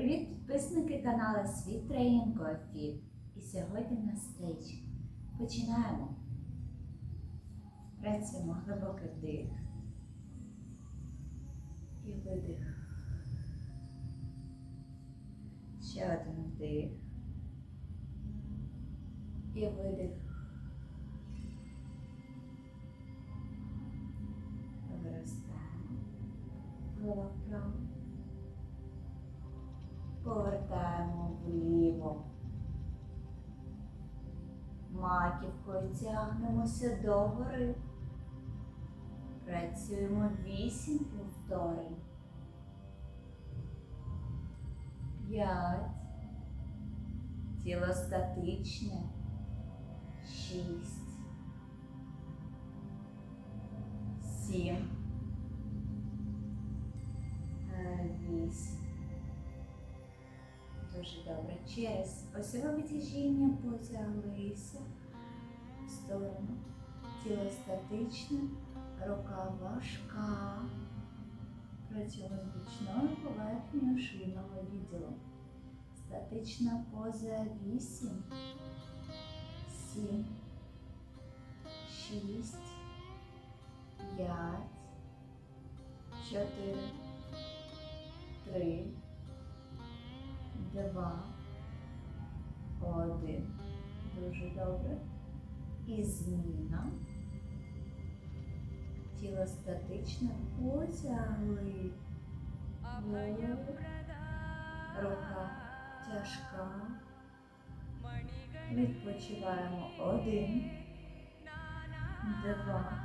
Привіт, підписники каналу Світ Тренінг Fit. І сьогодні в нас. Починаємо. Працюємо глибокий вдих і видих. Ще один вдих і видих. Виростаємо. Голова вправо. Повертаємо вліво. Маківкою тягнемося догори. Працюємо вісім повторень. П'ять. Тіло статичне. Шість. Сім. Е, Вісім. Дуже добре. Через осьове витяжіння потяглися в сторону. Тіло статичне, рука важка. Працюємо з бічною поверхнею шийного відділу. Статична поза 8, 7, 6, 5, 4, 3, два, один. Дуже добре. І зміна. Тіло статичне потягли. Рука тяжка. Відпочиваємо один, два,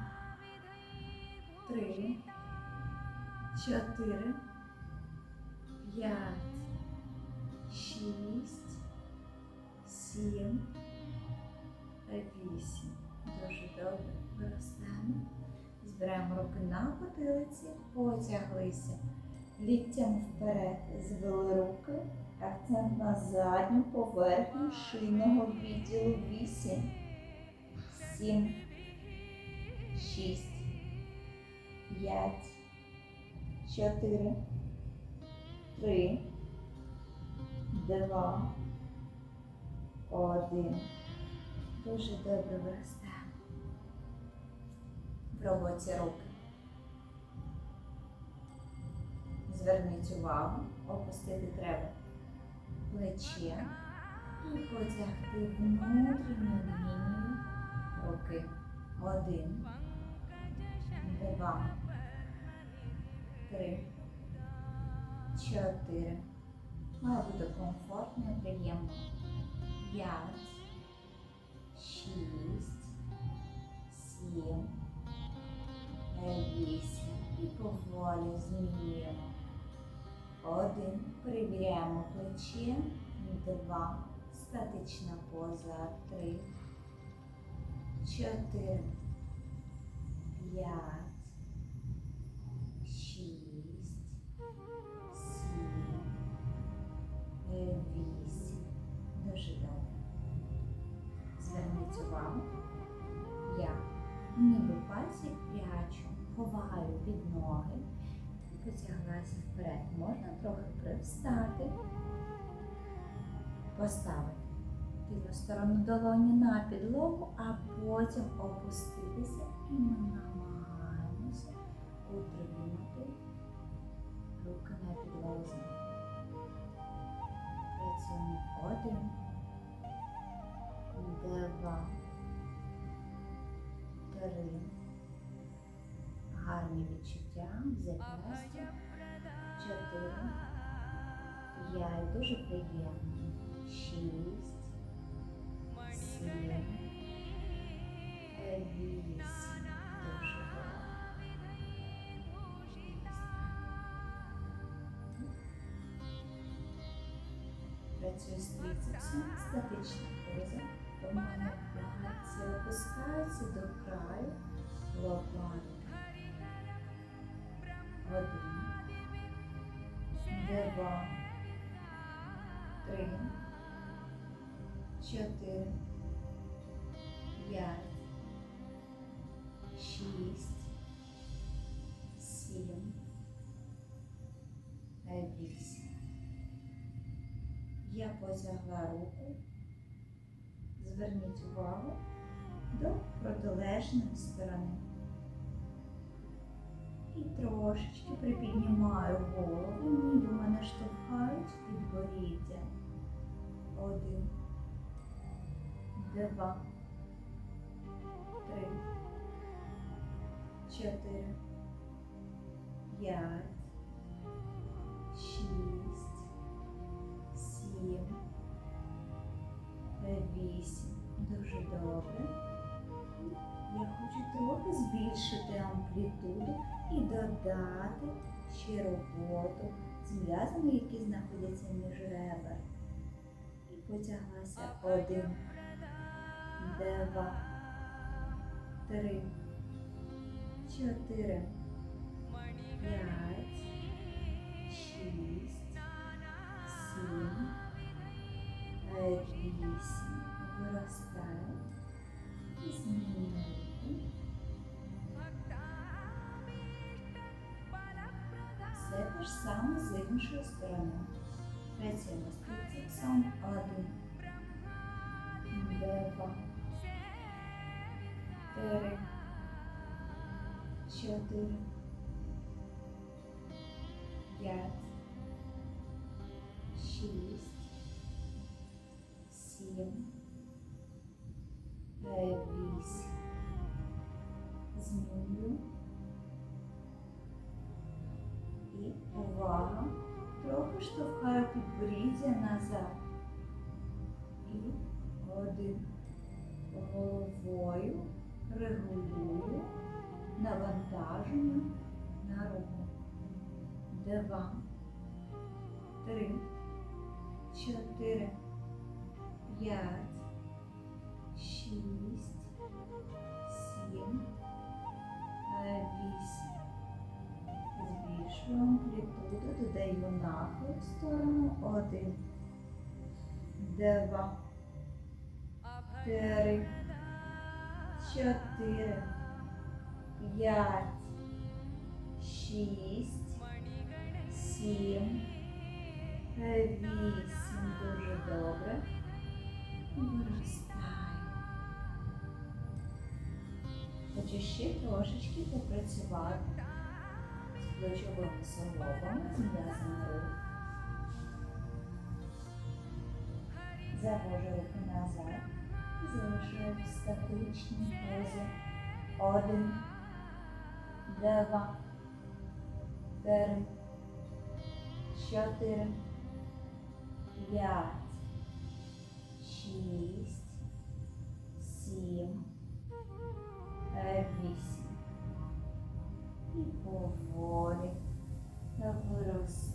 три, чотири, п'ять шість, сім, вісім. Дуже добре. Виростаємо. Збираємо руки на потилиці, потяглися. Ліктям вперед звели руки. Акцент на задню поверхню шийного відділу. Вісім, сім, шість, п'ять, чотири, три два, один. Дуже добре виростаємо. В роботі руки. Зверніть увагу, опустити треба плече і потягти внутрішню лінію руки. Один, два, три, чотири. Має бути комфортно і приємно. П'ять, шість, сім, вісім. І поволі змінюємо. Один. Перевіряємо плече. Два. Статична поза. Три. Чотири. П'ять. Шість. Сім. Вісім. Дуже добре. Зверніть увагу. Я ніби пальці прячу, ховаю під ноги і потяглася вперед. Можна трохи привстати, поставити сторону долоні на підлогу, а потім опуститися і ми намагаємося утримати руки на підлозі. Один, два, три. Гарні відчуття зап'ястя. Чотири. П'ять. Дуже приємно. Шість. Сім. Вісім. Трицепсом, статична поза. У мене опускається до краю лопатки. Один, два, три, чотири, Я потягла руку. Зверніть увагу до протилежної сторони. І трошечки припіднімаю голову, ніби мене штовхають в підборіддя. Один, два, три, чотири, п'ять, збільшити амплітуду і додати ще роботу з м'язами, які знаходяться між ребер. І потяглася один, два, три, чотири, п'ять, шість, сім, вісім. Виростає. І змінюємо. ж саме з іншою стороною. Працюємо з прицепсом 1, 2, 3, 4, 5, увага. Трохи штовхаю підборіддя назад. І один головою регулюю навантаження на руку. Два, Один, два, три, чотири, п'ять, шість, сім, вісім. Дуже добре. Виростаю. Хочу ще трошечки попрацювати з плечовими суглобами, м'язами рук. Завожу руки назад залишаю в статичній. Один, два, три, чотири, п'ять, шість, сім, вісім. І поволі виростаю.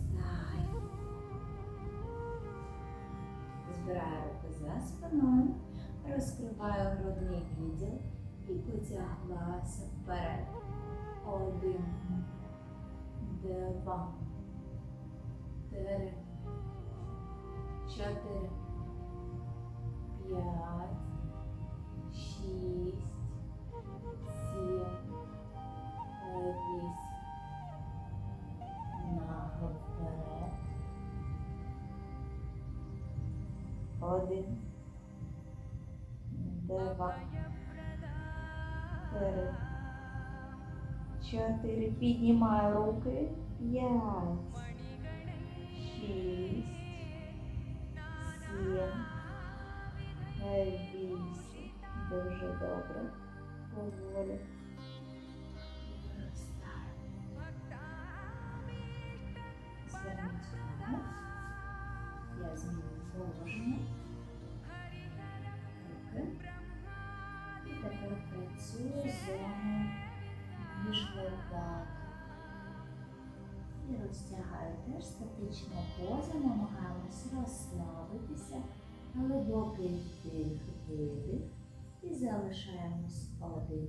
Збираю руки за спиною, розкриваю грудний відділ і потяглася вперед. Один, два, три, чотири, п'ять, 4. Піднімаю руки. 5, 6, 7, 8. Дуже добре. Позволю. Теж статичну позу, намагаємося розслабитися, глибокий вдих, видих. І залишаємось один.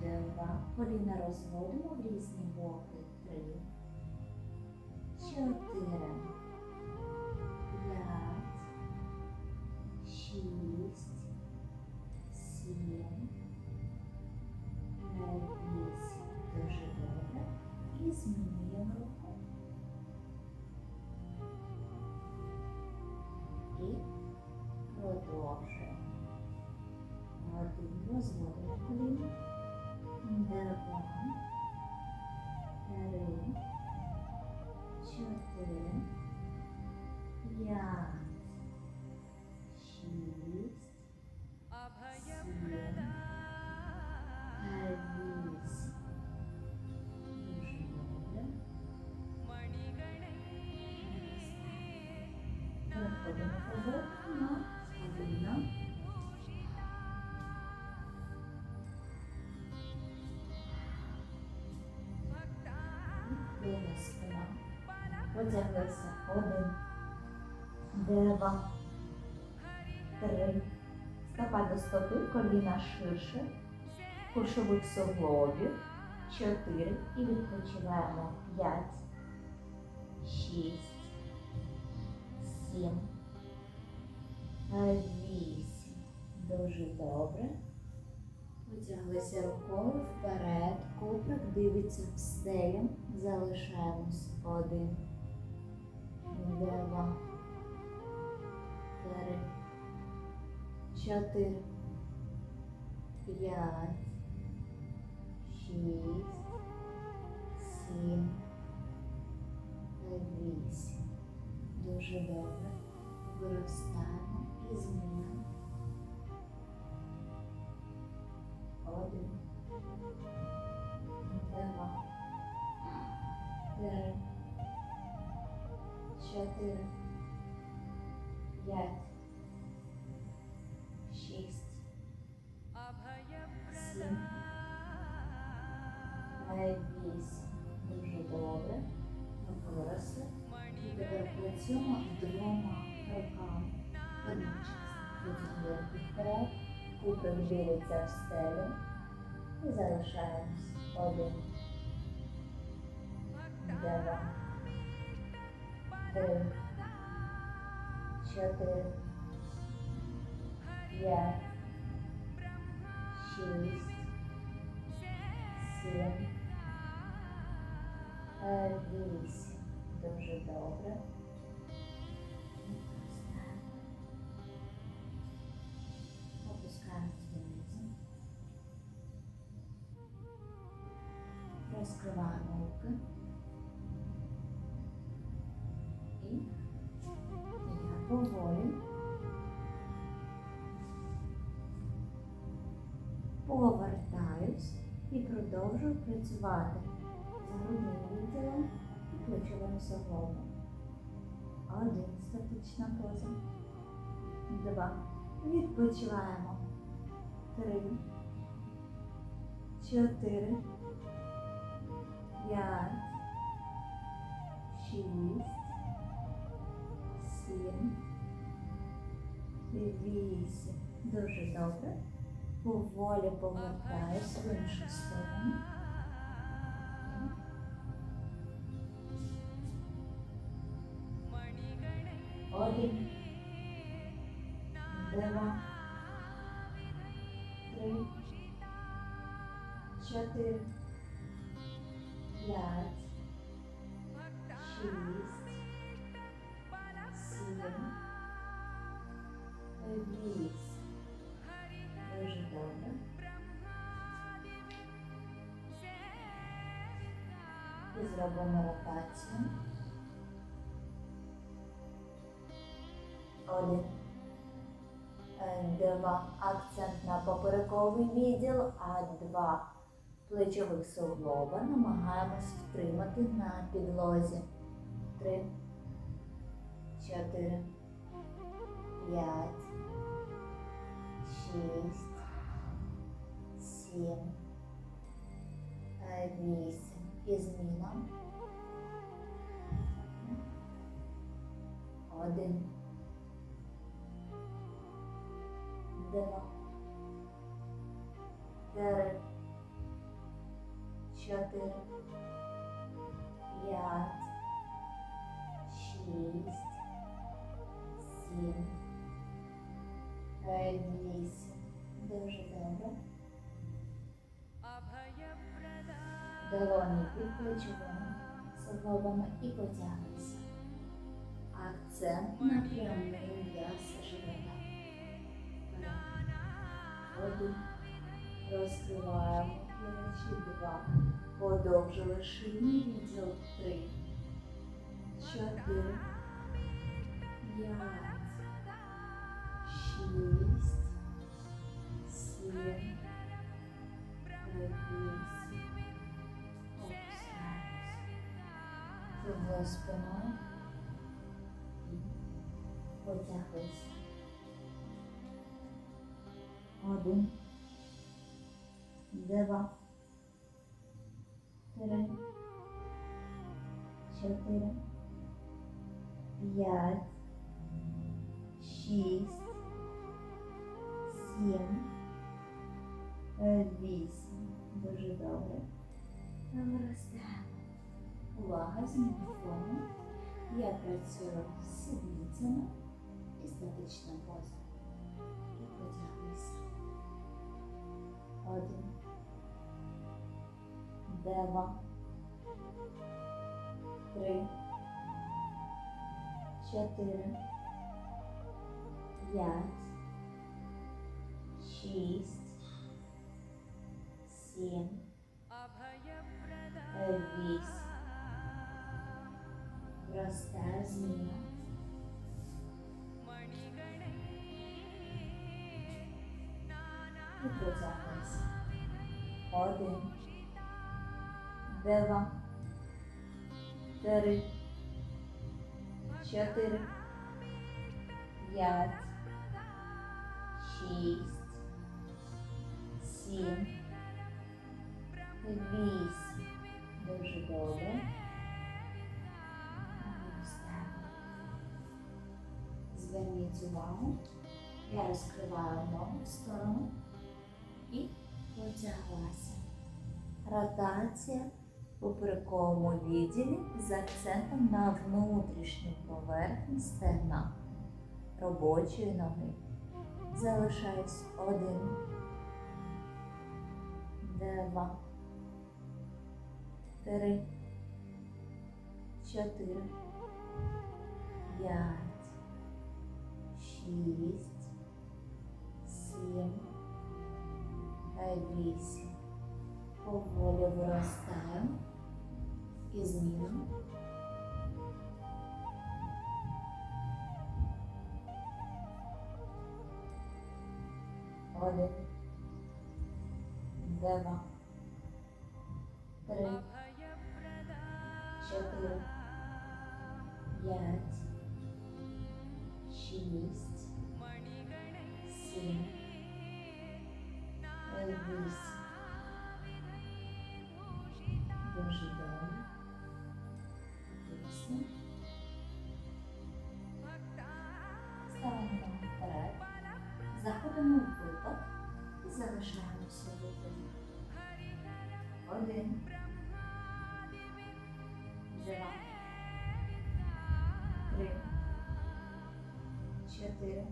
Два. Коліна розводимо в різні боки. Три. Чотири. П'ять. Шість. Відкрили спина. Потяглися. Один. Два. Три. Стопа до стопи, коліна ширше. Кульшових суглобів. Чотири. І відпочиваємо. П'ять. Шість. Сім. Вісім. Дуже добре. Потяглися рукою вперед. Куприк дивиться в стелю. Залишаємось. Один. Два. Три. Чотири. П'ять. Шість. Сім. Вісім. Дуже добре. Виростаємо і змінюємо. Один. Два. Три. Чотири. П'ять. Шість. Сім. Вісім. Дуже добре. Ми виросли. І тепер працюємо двома руками. Вперед. Куприк дивиться в стелю. І залишаємось. Один. Два. Три. Чотири. П'ять. Шість. Сім. Е, Вісім. Дуже добре. І я поволі повертаюсь і продовжую працювати з грудним відділом і плечовим суглобом. Один статична поза. Два. Відпочиваємо. Три. Чотири. П'ять. Шість. Сім. Вісім. Дуже добре. Поволі повертаюсь в іншу сторону. І зробимо ротацію. Один. Е, Два. Акцент на поперековий відділ, а два плечових суглоба намагаємось втримати на підлозі. Три. Чотири. П'ять. Шість. Сім. е, Вісім. І зміна. Один. Два. Три. Чотири. П'ять. Шість. Сім. Вісім. Дуже добре. Долоні під плечовими суглобами і потягнемося. Акцент на прямий м'яз живота. Один. Розкриваємо плечі. Два. Подовжили шийний відділ. Три. Чотири. П'ять. Круглою спиною. І потяглися. Один. Два. Три. Чотири. П'ять. Шість. Сім. Вісім. Дуже добре. Виростаємо. Увага, зміни форми. Я працюю з сідницями і статична поза. І потяглися. Один. Два. Три. Чотири. П'ять. Шість. Сім. Вісім. Проста зміна. І потяглися. Один. Два. Три. Чотири. П'ять. Шість. Сім. Я розкриваю ногу в сторону і потяглася. Ротація у поперековому відділі з акцентом на внутрішню поверхню стегна. Робочої ноги. Залишаюсь один, два, три, чотири, п'ять, шість, сім, та вісім. Поволі виростаємо і змінимо. Один, два, три, чотири, п'ять, шість, Чотири.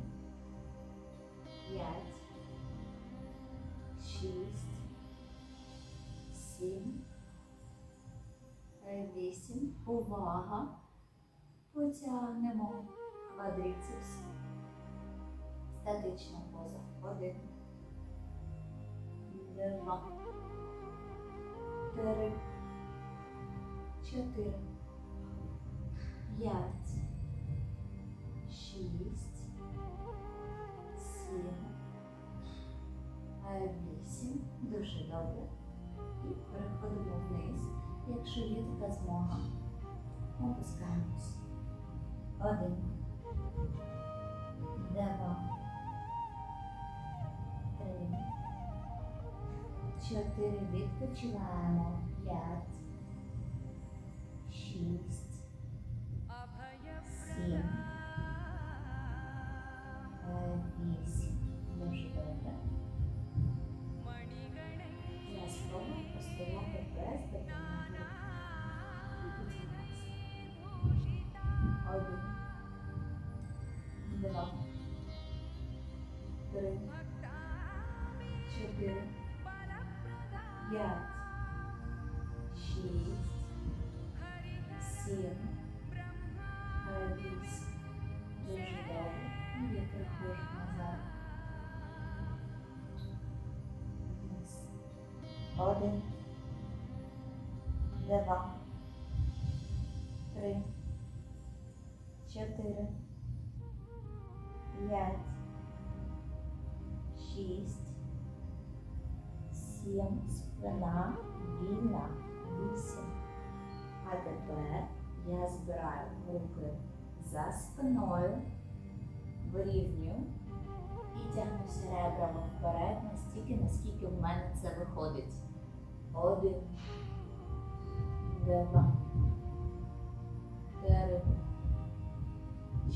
П'ять. Шість. Сім. Вісім. Увага. Потягнемо квадрицепс. Статична поза. Один. Два. Три. Чотири. П'ять. Шість. Дуже добре. І переходимо вниз. Якщо є така змога, опускаємось. Один. Два. Три. Чотири. Відпочиваємо. П'ять. Шість. Руки за спиною, вирівнюю і тягнуся ребрами вперед настільки, наскільки в мене це виходить. Один, два, три,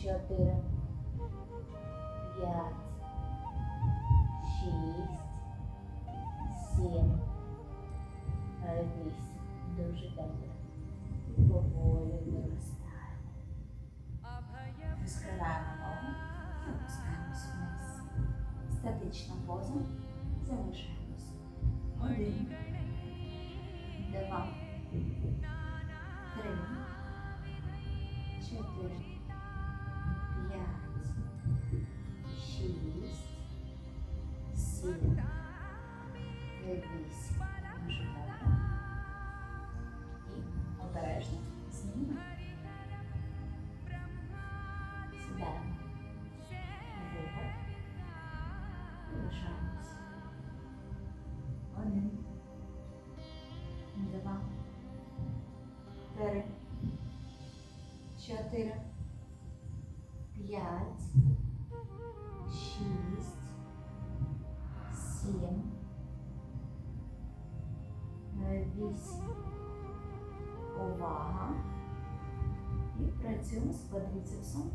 чотири, п'ять, шість, сім, вісім. Дуже добре. І поволі виростаємо. Розкриваємо ногу і опускаємось вниз. Статична поза. Залишаємось. Один. Два. Три. Чотири. Вісім. Дуже Чотири. П'ять. Шість. Сім. Вісім. Увага. І працюємо з квадріцепсом.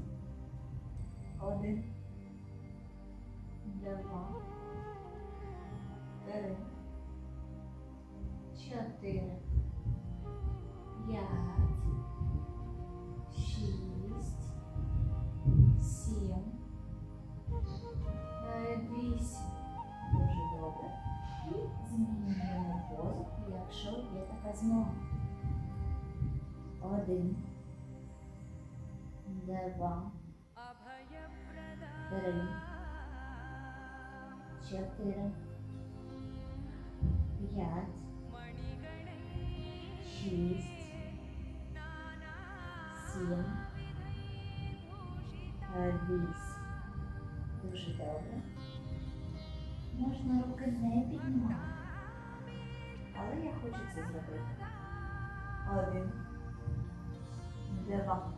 Один. Два. Три. Чотири. П'ять. Така змога. Один. Два. Три. Чотири. Два.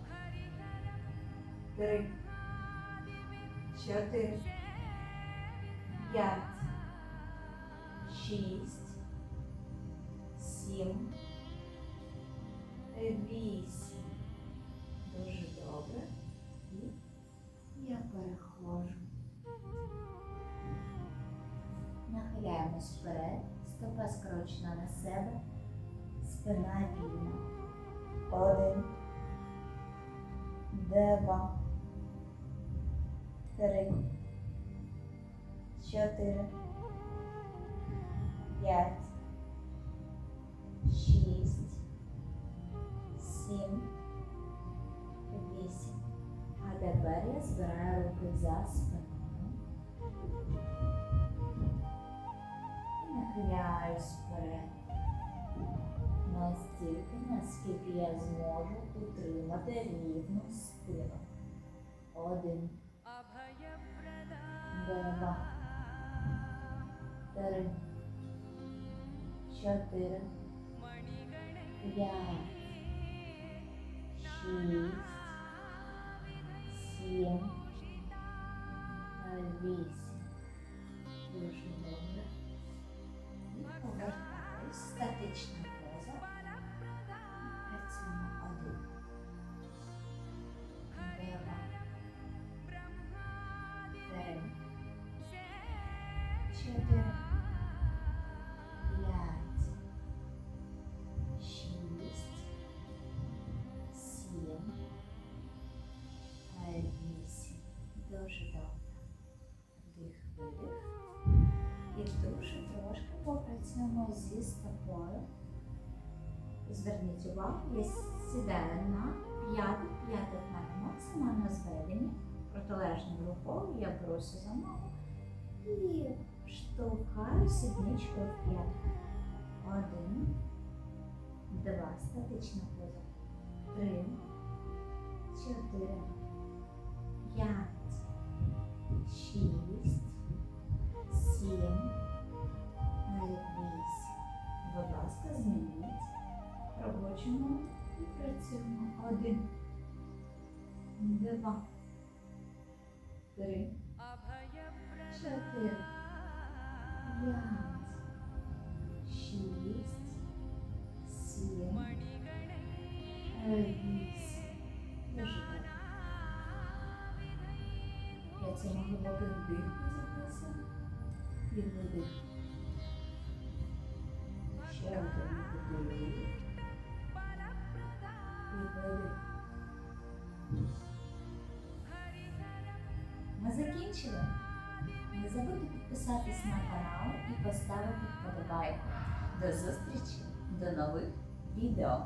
Три. Чотири. П'ять. Шість. Сім. Вісім. Дуже добре. І я переходжу. Нахиляємось вперед. Стопа скрочена на себе. Спина вільна. Один. Два. Три. Чотири. П'ять. Шість. Сім. Вісім. А тепер я збираю руки за спиною. І нахиляюсь вперед. Настільки, наскільки я зможу утримати рівну спину. Один. Два. Три. Чотири. П'ять. Шість. Сім. Вісім. Дуже добре. І повертаюсь. Статична Чотири. П'ять. Шість. Сім. Вісім. Дуже добре. Вдих, видих. І дуже трошки попрацюємо зі стопою. Зверніть увагу, я сідаю на п'яту, п'яте в мене максимально зведення. Протилежною рукою я беруся за ногу і штовхаю сідничкою в п'ятку. Один. Два. Статична поза. Три. Чотири. П'ять. Шість. Сім. Навіть вісім. Будь ласка, змініть. Робочу і працюємо. Один. Два. Три. Чотири. П'ять. Шість. Сім. Вісім. Підписатись на канал і поставити вподобайку. До зустрічі, до нових відео!